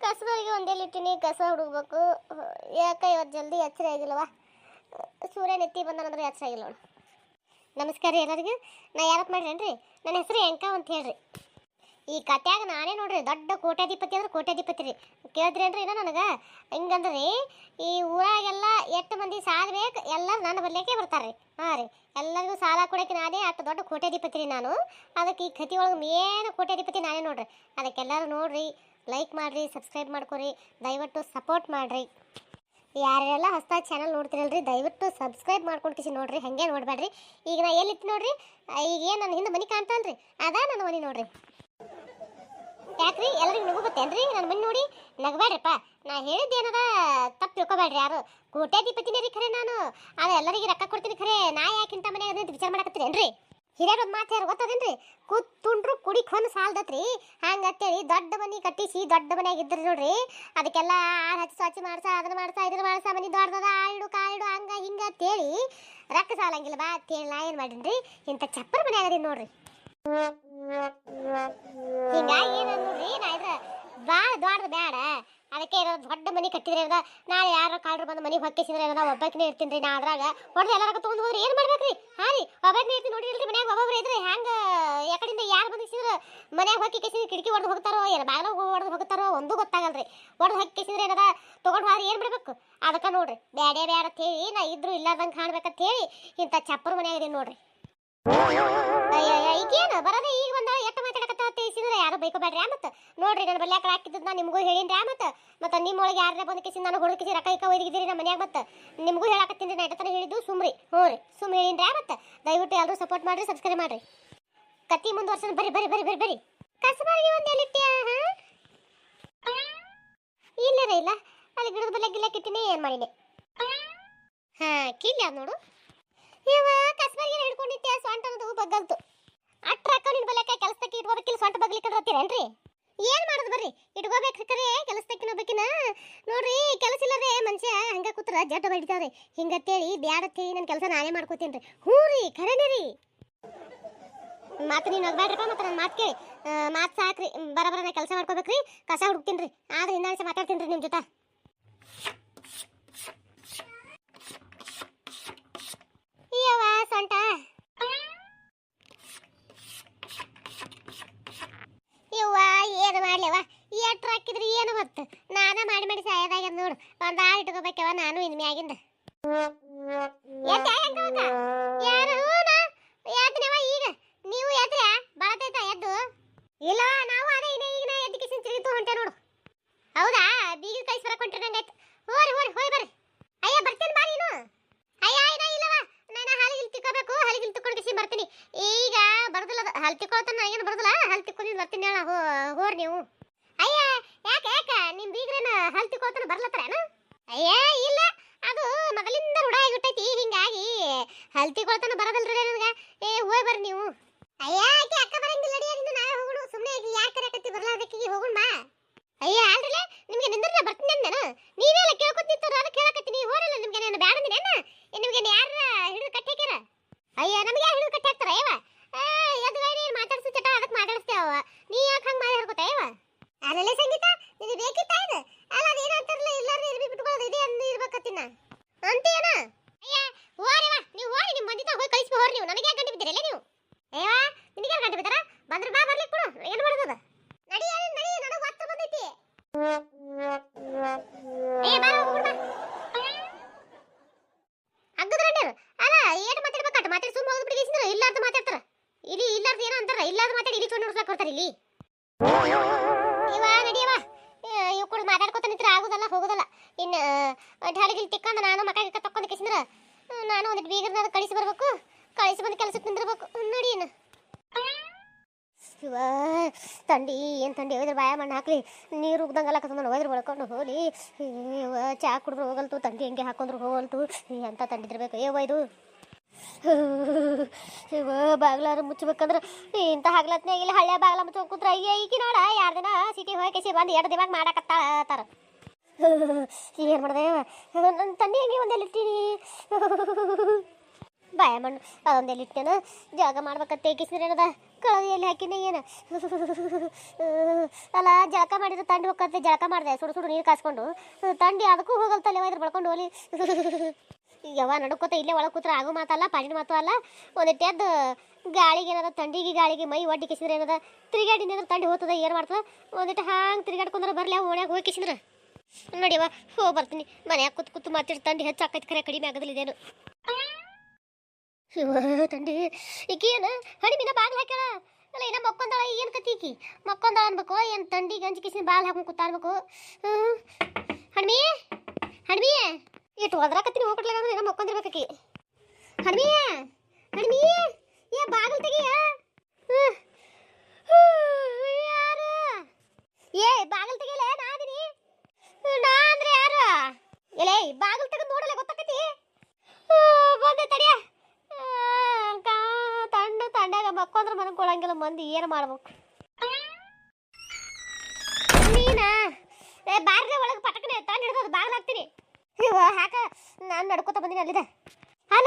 ಕಸಗಳಿಗೆ ಒಂದೇಲಿ ಇಟ್ಟಿನಿ ಕಸ ಹುಡುಕ್ಬೇಕು. ಯಾಕೆ ಇವತ್ತು ಜಲ್ದಿ ಎಚ್ಚರ ಆಗಿಲ್ಲವ ಸೂರ್ಯನ ಎತ್ತಿ ಬಂದಾನಂದ್ರೆ ಎಚ್ಚರ ಆಗಿಲ್ಲ ನಮಸ್ಕಾರ ಎಲ್ಲರಿಗೂ. ನಾ ಯಾರಕ್ಕೆ ಮಾಡ್ರೇನ್ರಿ? ನನ್ನ ಹೆಸರು ಎಂಕ ಅಂತ ಹೇಳ್ರಿ. ಈ ಕತ್ಯಾಗ ನಾನೇ ನೋಡ್ರಿ, ದೊಡ್ಡ ಕೋಟ್ಯಾಧಿಪತಿ ಅಂದ್ರೆ ಕೋಟ್ಯಾಧಿಪತಿ ರೀ. ಕೇಳಿದ್ರೇನ್ರಿ ಏನೋ ನನಗೆ? ಹಿಂಗಂದ್ರಿ, ಈ ಊರಾಗೆಲ್ಲ ಎಷ್ಟು ಮಂದಿ ಸಾಲ ಬೇಕು ಎಲ್ಲರೂ ನನ್ನ ಬರ್ಲಿಕ್ಕೆ ಬರ್ತಾರೆ ಹಾಂ ರೀ, ಎಲ್ಲರಿಗೂ ಸಾಲ ಕೊಡೋಕೆ ನಾನೇ ಅಷ್ಟು ದೊಡ್ಡ ಕೋಟ್ಯಾಧಿಪತಿ ರೀ ನಾನು. ಅದಕ್ಕೆ ಈ ಕತಿ ಒಳಗೆ ಮೇನ್ ಕೋಟ್ಯಾಧಿಪತಿ ನಾನೇ ನೋಡ್ರಿ. ಅದಕ್ಕೆಲ್ಲರೂ ನೋಡ್ರಿ ಲೈಕ್ ಮಾಡಿರಿ ಸಬ್ಸ್ಕ್ರೈಬ್ ಮಾಡ್ಕೊರಿ, ದಯವಿಟ್ಟು ಸಪೋರ್ಟ್ ಮಾಡಿರಿ. ಯಾರೆಲ್ಲ ಹೊಸ ಚಾನಲ್ ನೋಡ್ತಿರಲ್ರಿ, ದಯವಿಟ್ಟು ಸಬ್ಸ್ಕ್ರೈಬ್ ಮಾಡ್ಕೊಂಡು ಕಿಸಿ ನೋಡ್ರಿ, ಹಂಗೆ ನೋಡಬೇಡ್ರಿ. ಈಗ ನಾ ಎಲ್ಲಿತ್ತು ನೋಡ್ರಿ? ಈಗ ಏನು ನನ್ನ ಹಿಂದೆ ಮನೆ ಕಾಣ್ತಾನ್ರಿ, ಅದ ನನ್ನ ಮನೆ ನೋಡ್ರಿ. ಯಾಕ್ರಿ? ಎಲ್ಲರಿಗೂ ನಗು ಗೊತ್ತೇನ್ರಿ ನನ್ನ ಮನೆ ನೋಡಿ. ನಗಬೇಡ್ರಿಪ್ಪ ನಾ ಹೇಳಿದ್ದೇನದ ತಪ್ಪು ತಿಳ್ಕೊಬೇಡ್ರಿ ಯಾರು. ಕೋಟ್ಯಾಧಿಪತಿನೇ ರೀ ಖರೆ ನಾನು. ಆದ್ರೆ ಎಲ್ಲರಿಗೆ ರೊಕ್ಕ ಕೊಡ್ತೀನಿ ಖರೆ. ನಾ ಯಾಕಿಂತ ಮನ್ಯಾಗ ಅದಂತ ವಿಚಾರ ಮಾಡಕತ್ತೀರೇನ್ರಿ ಹಿರಿಯರ ಒಂದು ಮಾತು ಯಾರು ಗೊತ್ತದೇನ್ರಿ? ಕೂತ್ಕೊಂಡ್ರು ಕುಡಿಕ್ ಹೊಂದು ಸಾಲ್ದತ್ರಿ. ಹಂಗತ್ತೇಳಿ ದೊಡ್ಡ ಮನೆ ಕಟ್ಟಿಸಿ ದೊಡ್ಡ ಮನೆಯಾಗ ಇದ್ರಿ ನೋಡ್ರಿ. ಅದಕ್ಕೆಲ್ಲ ಆ ಹಚ್ಚಿ ಸ್ವಚ್ಛ ಮಾಡ್ಸ, ಅದನ್ನ ಮಾಡ್ಸ, ಇದನ್ನ ಮಾಡ್ಸ, ಮನೆ ದೊಡ್ಡದ ಆಳಿಡು ಕಾಳಿಡು ಹಂಗ ಹಿಂಗ ಅಂತೇಳಿ ರೊಕ್ಕ ಸಾಲಂಗಿಲ್ಲ ಬಾ ಅಂತೇಳಿ ನಾ ಏನು ಮಾಡೀನಿ ಇಂಥ ಚಪ್ಪರ್ ಅದೀನಿ ನೋಡ್ರಿ. ಹಿಂಗಾಗಿ ಏನು ನೋಡ್ರಿ ನಾ ಇದ್ರ ಬೇಡ. ಅದಕ್ಕೆ ಇರೋ ದೊಡ್ಡ ಮನೆ ಕಟ್ಟಿದ್ರೆ ಇವಾಗ ನಾಳೆ ಯಾರು ಕಾಲ್ರು ಬಂದು ಮನೆಗೆ ಹೊಕ್ಕಿಸಿದ್ರೆ ನಾ ಒಬ್ಬಾಕಿನೇ ಇರ್ತೀನಿ ರೀ ನಾ ಅದ್ರಾಗ. ಹೊಡೆದು ಎಲ್ಲಾರ ತೊಗೊಂಡು ಹೋದ್ರೆ ಏನು ಮಾಡ್ಬೇಕ್ರಿ ಹಾಂ ರೀ, ಒಬ್ಬಾಕಿನೇ ಇರ್ತೀನಿ ನೋಡ್ರಿ, ಇಲ್ರಿ ಮನ್ಯಾಗ ಒಬ್ಬೊಬ್ರು ಇದ್ರೆ ಹ್ಯಾಂಗ ಯಾಕಡಿಂದ ಯಾರು ಬಂದಿಸಿದ್ರೆ ಮನ್ಯಾಗ ಹೊಕ್ಕಿ ಕಿಸಿ ಕಿಟಕಿ ಹೊಡೆದು ಹೋಗ್ತಾರೋ, ಏನು ಬಾಗಿಲ ಹೊಡೆದು ಹೋಗ್ತಾರೋ, ಒಂದೂ ಗೊತ್ತಾಗಲ್ರಿ. ಹೊಡೆದು ಹೊಕ್ಕಿಸಿದ್ರೆ ಏನದ, ತೊಗೊಂಡು ಹೋದ್ರೆ ಏನು ಮಾಡಬೇಕು? ಅದಕ್ಕೆ ನೋಡ್ರಿ ಬೇಡೇ ಬೇಡ ಅಂತ ಹೇಳಿ ನಾ ಇದ್ರು ಇಲ್ಲಾರ್ದಂಗೆ ಕಾಣ್ಬೇಕಂತ ಹೇಳಿ ಇಂಥ ಚಪ್ಪರ ಮನ್ಯಾಗ ಇದೀನಿ ನೋಡ್ರಿ. ಈಗೇನು? ಬರೋದೇ ಈಗ ಬಂದ ಎಷ್ಟು ಮಾತಾಡಕತ್ತ ಯಾರು ಬೈಕೋಬೇಡ್ರಿ ಮತ್ತೆ ನೋಡ್ರಿ ನಾನು ಬಲ್ಯಾಕ ಹಾಕಿದ್ದು ನಾ ನಿಮಗೂ ಹೇಳಿನ್ರಿ ಮತ್ತೆ ಮತ್ತೆ ನಿಮ್ಮೊಳಗೆ ಯಾರೇ ಬಂದು ಕಿಸಿ ನಾನು ಹುಡುಗ ಕಿಸಿ ರೊಕ್ಕ ಇಕ್ಕ ಒಯ್ದಿದ್ದೀರಿ ನಮ್ಮ ಮನ್ಯಾಗ ಮತ್ತೆ ನಿಮಗೂ ಹೇಳಕತ್ತೀನಿ ನಾ ಎಷ್ಟತನ ಹೇಳಿದ್ದು, ಸುಮ್ರಿ. ಹ್ಞೂ ರೀ ಸುಮ್ ಹೇಳಿನ್ರಿ ಮತ್ತೆ ದಯವಿಟ್ಟು ಎಲ್ಲರೂ ಸಪೋರ್ಟ್ ಮಾಡ್ರಿ ಸಬ್ಸ್ಕ್ರೈಬ್ ಮಾಡ್ರಿ. ಕತ್ತಿ ಮುಂದುವರ್ಸೋಣ ಬರಿ ಬರಿ ಬರಿ ಬರಿ ಬರ್ರಿ ಕಸಬಾರಿಗೆ ಒಂದು ಎಲ್ಲಿಟ್ಟಿ ರೀ, ಇಲ್ಲ. ಅಲ್ಲಿ ಗಿಡದ ಬಲ್ಲೆ ಗಿಲ್ಲ ಏನು ಮಾಡಿದೆ ಹಾ ಕಿಲ್ಲ ನೋಡು. ಇವ ಕಸ್ಬರ್ಗೆ ಹಿಡ್ಕೊಂಡಿದ್ದೆ ಸೊಂಟ ಅನ್ನೋದು ಬಗ್ಗಲ್ತು ಅಟ್ರ ಅಕ್ಕ ನಿನ್ ಬಲಕ ಕೆಲಸಕ್ಕೆ ಇಟ್ಕೋಬೇಕಿಲ್ಲ ಸೊಂಟ ಬಗ್ಲಿಕ್ಕೆ ಹತ್ತೀರೇನ್ರಿ ಏನ್ ಮಾಡೋದು ಬರ್ರಿ? ಇಟ್ಕೋಬೇಕು ಕರೆ ಕೆಲಸದಕ್ಕಿನ ಬೇಕಿನ ನೋಡ್ರಿ, ಕೆಲಸ ಇಲ್ಲದೆ ಮನುಷ್ಯ ಹಂಗ ಕೂತ್ರ, ಜಡ್ಡ ಬಡಿತಾವ್ರಿ. ಹಿಂಗತ್ತೇಳಿ ಬ್ಯಾಡತ್ತೇಳಿ ನನ್ನ ಕೆಲಸ ನಾನೇ ಮಾಡ್ಕೋತೀನಿ ಹ್ಞೂ ರೀ, ಖರೇನೆ ರೀ. ಮಾತು ನೀನು ನಗ್ಬೇಡ್ರಪ್ಪ ಮತ್ತೆ ನನ್ನ ಮಾತು ಕೇಳಿ. ಮಾತು ಸಾಕ್ರಿ. ಬರಬರ ಕೆಲಸ ಮಾಡ್ಕೋಬೇಕ್ರಿ, ಕಸ ಹುಡುಕ್ತೀನಿ ರೀ ಆದ್ರೆ ಹಿಂದಾಡಿಸಿ ಮಾತಾಡ್ತೀನಿ ರೀ ನಿಮ್ಮ ಜೊತೆ. ಯವ್ವ ಸೊಂಟ. ಯವ್ವ, ಏನು ಮಾಡ್ಲವ ಎಟ್ರ ಹಾಕಿದ್ರಿ ಏನು ಹೊತ್ತು ನಾನ ಮಾಡಿ ಮಾಡಿ ಸಾಯದಾಗ್ಯದ ನೋಡು. ಒಂದ್ ಆಳು ಇಟ್ಕೋಬೇಕವ ನಾನು ಇನ್ ಮ್ಯಾಗಿಂದ ಎದ್ದ ಹೆಂಗವಾಗ ಯಾರು ಹೂನ ಎದ್ದನವ ಈಗ ನೀವು ಎದ್ರ ಬರತೈತ ಎದ್ದು ಇಲ್ಲ ನಾವು ಅದೇ ಇನ್ನ ಈಗ ಎದ್ದು ಕಿಸಿನ ತಿರುಗಿತು ಹೊಂಟೆ ನೋಡು ಹೌದಾ ಬೀಗ ಕೈ ಸರ ಕೊಂಟ್ರೆ ನಂಗಾಯ್ತು ಹೋರಿ ಹೋರಿ ಹೋಯ್ ಬರ್ರಿ ಅಯ್ಯ ಬರ್ತೇನೆ ಬಾ ನೀನು ಅಯ್ಯ ಇನ್ನ ಇಲ್ಲವ ನಾನು ಹಾಲಿಗೆ ತಿಕ್ಕೋಬೇಕು ಹಾಲಿಗೆ ತಿಕ್ಕೊಂಡು ಕಿಸಿ ಬರ್ತೀನಿ ಈಗ ಬರೋದಿಲ್ಲ ಅದು ಹಾಲು ತಿಕ್ಕೊಳ್ತಾನ ಬರೋದಿಲ್ಲ? ಹಾಲು ತಿಕ್ಕೊಂಡು ಬರ್ತೀನಿ ಹೇಳ ಹೋರ್ ನೀವು. ಅಯ್ಯ, ಯಾಕೆ, ಯಾಕ? ನಿಮ್ಮ ಬೀಗ್ರನ ಹಾಲು ತಿಕ್ಕೊಳ್ತಾನ ಬರ್ಲತ್ತಾರೇನ? ಅಯ್ಯ, ಇಲ್ಲ. ಅದು ಮೊದಲಿಂದ ರೂಢ ಆಗಿಬಿಟ್ಟೈತಿ, ಹಿಂಗಾಗಿ ಹಾಲು ತಿಕ್ಕೊಳ್ತಾನ ಬರೋದಿಲ್ರಿ ನನಗೆ. ಏ, ಹೋಯ್ ಬರ್ರಿ ನೀವು. ಅಯ್ಯ ಆಕೆ ಅಕ್ಕ ಬರಂಗಿಲ್ಲ ನಡಿಯೋದ್ರಿಂದ ನಾವೇ ಹೋಗೋಣ ಸುಮ್ಮನೆ ಯಾಕೆ ಕರೆಕತ್ತಿ ಬರ್ಲಾರ್ದಕ್ಕಿಗೆ ಹೋಗೋಣ ಬಾ ಅಯ್ಯ ಅಲ್ರಲ್ಲ ನಿಮ್ಗೆ ನಿಂದ್ರೆ ಬರ್ತೀನಿ ಅಂದೇನ ನೀವೆಲ್ಲ ಕೇಳ್ಕೊತಿತ್ತು ನಾನು ಕೇಳಕತ್ತೀನಿ ನೀವು ಹೋರಲ್ಲ ನಿಮ್ಗೆ ನಾನು ಬ್ಯಾಡ ಅಂದಿನೇನ ನಿಮ್ಗೆ ಯಾರ ಹಿಡಿದು ಕಟ್ಟಿ ಹಾಕ್ಯಾರ ಅಯ್ಯ ನಮ್ಗೆ ಯಾರು ಹಿಡಿದು ಕಟ್ಟಿ ಹಾಕ್ತಾರ ಅಯ್ಯವ ಎದುರುಗಡೆ ಏನು ಮಾತಾಡ್ಸಿ ಚಟ ಅದಕ್ಕೆ ಮಾತಾಡಿಸ್ತೇವ ನೀ ಯಾಕೆ ಹಂಗೆ ಮಾಡಿ ಹರ್ಕೋತ ಅಯ್ಯವ ಅಲ್ಲೇ ಸಂಗೀತ? ನಿನಗೆ ಬೇಕಿತ್ತ ಇದು? ಅಲ್ಲ, ಅದೇನು ಅಂತಾರಲ್ಲ ಇಲ್ಲಾರ್ದು ಇರ್ಬಿ ಬಿಟ್ಕೊಳ್ಳೋದು ಇದೆ ಅಂದು ಇರ್ಬೇಕತ್ತಿನ ಅಂತೀಯನ? ಅಯ್ಯ ಹೋರಿವ ನೀವು ಹೋರಿ, ನಿಮ್ಮ ಬಂದಿದ್ದ ಹೋಗಿ ಕಳಿಸ್ಬೋ ಹೋರಿ ನೀವು. ನನಗೆ ಯಾಕೆ ಗಂಟು ಬಿದ್ದೀರಲ್ಲ ನೀವು? ಅಯ್ಯ ನಿನಗೆ ಯಾಕೆ ಗಂಟು ಬಿದ್ದಾರ? ಬಂದ್ರೆ ಬಾ ಬರ್ಲಿಕ್ಕೆ ಕೊಡು. ಏನು ಮಾಡೋದು ನಡಿ ನಡಿ ನನಗೆ ಒತ್ತು ಬಂದೈತಿ. ಏ, ಬಾರ, ಹೋಗ್ಬಿಡು ಬಾ. ಹಗ್ಗದ್ರಣ್ಯರು ಅಲ್ಲ, ಏಟ್ ಮಾತಾಡ್ಬೇಕಟ್ ಮಾತಾಡಿ ಸುಮ್ಮ ಹೋಗ್ಬಿಟ್ಟು ಗೀಸಿದ್ರ ಇಲ್ಲಾರ್ದು ಮಾತಾಡ್ತಾರ. ಇಲ್ಲಿ, ಇಲ್ಲಾರ್ದು ಏನೋ ಅಂತಾರ ಇಲ್ಲಾರ್ದು ಮಾತಾಡಿ ಇಲ್ಲಿ ಚೊಂಡು ನೋಡ್ಸ್ಲಾಕ್ ಬರ್ತಾರೆ ಇಲ್ಲಿ. ಕೂಡ ಮಾತಾಡ್ಕೊತ ನಿಂತ್ರ ಆಗೋದಲ್ಲ, ಹೋಗೋದಲ್ಲ. ಇನ್ನು ಢಾಳಿಗಿಲ್ ತಿಕ್ಕೊಂಡು ನಾನು ಮಕ ಗಿಕ್ಕ ತಕ್ಕೊಂಡು ಕಿಸಿದ್ರ ನಾನು ಒಂದಿಟ್ಟು ಬೀಗರ್ನ ಕಳಿಸಿ ಬರ್ಬೇಕು. ಕಳಿಸಿ ಬಂದು ಕೆಲಸಕ್ಕೆ ನಿಂದಿರ್ಬೇಕು. ನೋಡಿ ಏನು ತಂಡಿ ಏನು ತಂಡಿ? ಹೋದ್ರೆ ಬಾಯ ಮಣ್ಣು ಹಾಕ್ಲಿ. ನೀರು ಉಗ್ದಂಗೆಲ್ಲ ಕತ್ಕೊಂಡು ಹೋದ್ರೆ ಬಳ್ಕೊಂಡು ಇವ ಚಾ ಕುಡಿದ್ರು ಹೋಗಲ್ತು, ತಂಡಿ ಹೆಂಗೆ ಹಾಕೊಂಡ್ರು ಹೋಗಲ್ತು. ಎಂಥ ತಂಡಿದಿರ್ಬೇಕು ಏವ ಇದು. ಬಾಗ್ಲಾರ ಮುಚ್ಚಬೇಕಂದ್ರೆ ಇಂಥ ಹಗ್ಲತ್ನಾಗ ಇಲ್ಲಿ ಹಳ್ಳಿಯ ಬಾಗ್ಲ ಮುಚ್ಚ ಕೂತ್ರ ಈಕಿ ನೋಡ ಎರಡು ದಿನ ಸಿಟಿ ಹೋಗಿ ಬಂದು ಎರಡು ದಿನ ಮಾಡಕತ್ತಾಳ ಏನು ಮಾಡಿದೆ ನನ್ನ ತಂದೆ ಹಂಗೆ ಒಂದೇ ಇಟ್ಟಿನಿ ಬಾಯ ಮಣ್ಣು ಅದೊಂದೆಲ್ಲಿ ಇಟ್ಟೇನ ಜಾಗ ಮಾಡ್ಬೇಕಂತ ಏನದ? ಕಳದಿ ಎಲ್ಲಿ ಹಾಕಿನ ಏನು? ಅಲ್ಲ, ಜಳಕ ಮಾಡಿದ್ರೆ ತಂಡಿ ಹೋಗತ್ತೆ ಜಳಕ ಮಾಡಿದೆ, ಸುಡು ಸುಡು ನೀರು ಕಾಸ್ಕೊಂಡು. ತಂಡಿ ಅದಕ್ಕೂ ಹೋಗಲ್ ತಲೆ ಇದ್ರ ಬಳ್ಕೊಂಡು ಹೋಲಿ. ಯವ್ವ ನಡ್ಕೋತ ಇಲ್ಲೇ ಒಳಗೆ ಕೂತ್ರೆ ಆಗೋ ಮಾತಲ್ಲ ಪಾಡಿನ ಮಾತು ಅಲ್ಲ. ಒಂದಿಟ್ಟೆದ್ದು ಗಾಳಿಗೆ ಏನದ ತಂಡಿಗೆ ಗಾಳಿಗೆ ಮೈ ಒಡ್ಡಿ ಕಿಸಿದ್ರೆ ಏನದ ತಿರುಗಾಡಿ ನಿಂದ್ರೆ ತಂಡಿ ಹೋಗ್ತದ, ಏನು ಮಾಡ್ತದ? ಒಂದಿಟ್ಟು ಹಾಂಗೆ ತಿರುಗಾಡ್ಕೊಂಡ್ರೆ ಬರಲಿ, ಅವು ಓಣ್ಯಾಗ ಹೋಗಿ ಕಿಸಿದ್ರೆ. ನೋಡಿವ ಹೋ, ಬರ್ತೀನಿ. ಮನ್ಯಾಗ ಕೂತ್ ಕೂತು ಮಾತಿಡ್ ತಂಡಿ ಹೆಚ್ಚಾಕೈತಿ ಖರೆ, ಕಡಿಮೆ ಆಗೋದಿಲ್ಲ ಇದೇನು. ಇವ ತಂಡಿ ಈಕಿ ಏನು ಹಡಿಮಿನ ಬಾಗಿಲು ಹಾಕ್ಯಾಳ? ಅಲ್ಲ, ಇನ್ನ ಮಕ್ಕೊಂದಾಳ, ಏನು ಕತಿ ಈಕಿ? ಮಕ್ಕೊಂದಾಳ ಅನ್ಬೇಕು, ಏನು ತಂಡಿ ಗಂಜಿ ಕಿಸಿನ ಬಾಲ್ ಹಾಕೊಂಡು ಕೂತ ಅನ್ಬೇಕು ಹಣ್ಮಿ ಹಣ್ಮಿ. ಇಟ್ಟು ಒದ್ರಾಕತ್ತೀನಿ ಹೋಗ್ಬಿಡ್ಲಾಗ ಏನೋ ಮಕ್ಕೊಂದಿರ್ಬೇಕಿ ಹಣ್ಮಿ ಹಣ್ಮಿ ಏ, ಬಾಗಿಲು ತೆಗಿಯ ಯಾರು? ಏ, ಬಾಗಿಲು ತೆಗಿಯಲ್ಲ ನಾದಿನಿ ನಾ ಅಂದ್ರೆ ಯಾರು? ಎಲೆ, ಬಾಗಿಲು ತೆಗೆದು ನೋಡಲ್ಲ ಗೊತ್ತಾಕತಿ ಬಂದೆ ತಡಿಯ. ತಂಡ, ತಂಡಾಗ ಮಕ್ಕೊಂದ್ರೆ ಮನ್ಕೊಳಂಗಿಲ್ಲ, ಮಂದಿ ಏನು ಮಾಡ್ಬೇಕು? ನೀನಾ? ಏ ಬಾರ್ರೆ ಒಳಗೆ ಪಟಕನೆ ತಂಡ ಹಿಡಿದು ಬಾಗಿಲು ಹಾಕ್ತೀನಿ ಇವ ಹಾಕ ನಾನು ನಡ್ಕೋತ ಬಂದಿನಿ ಅಲ್ಲಿದೆ. ಹಾ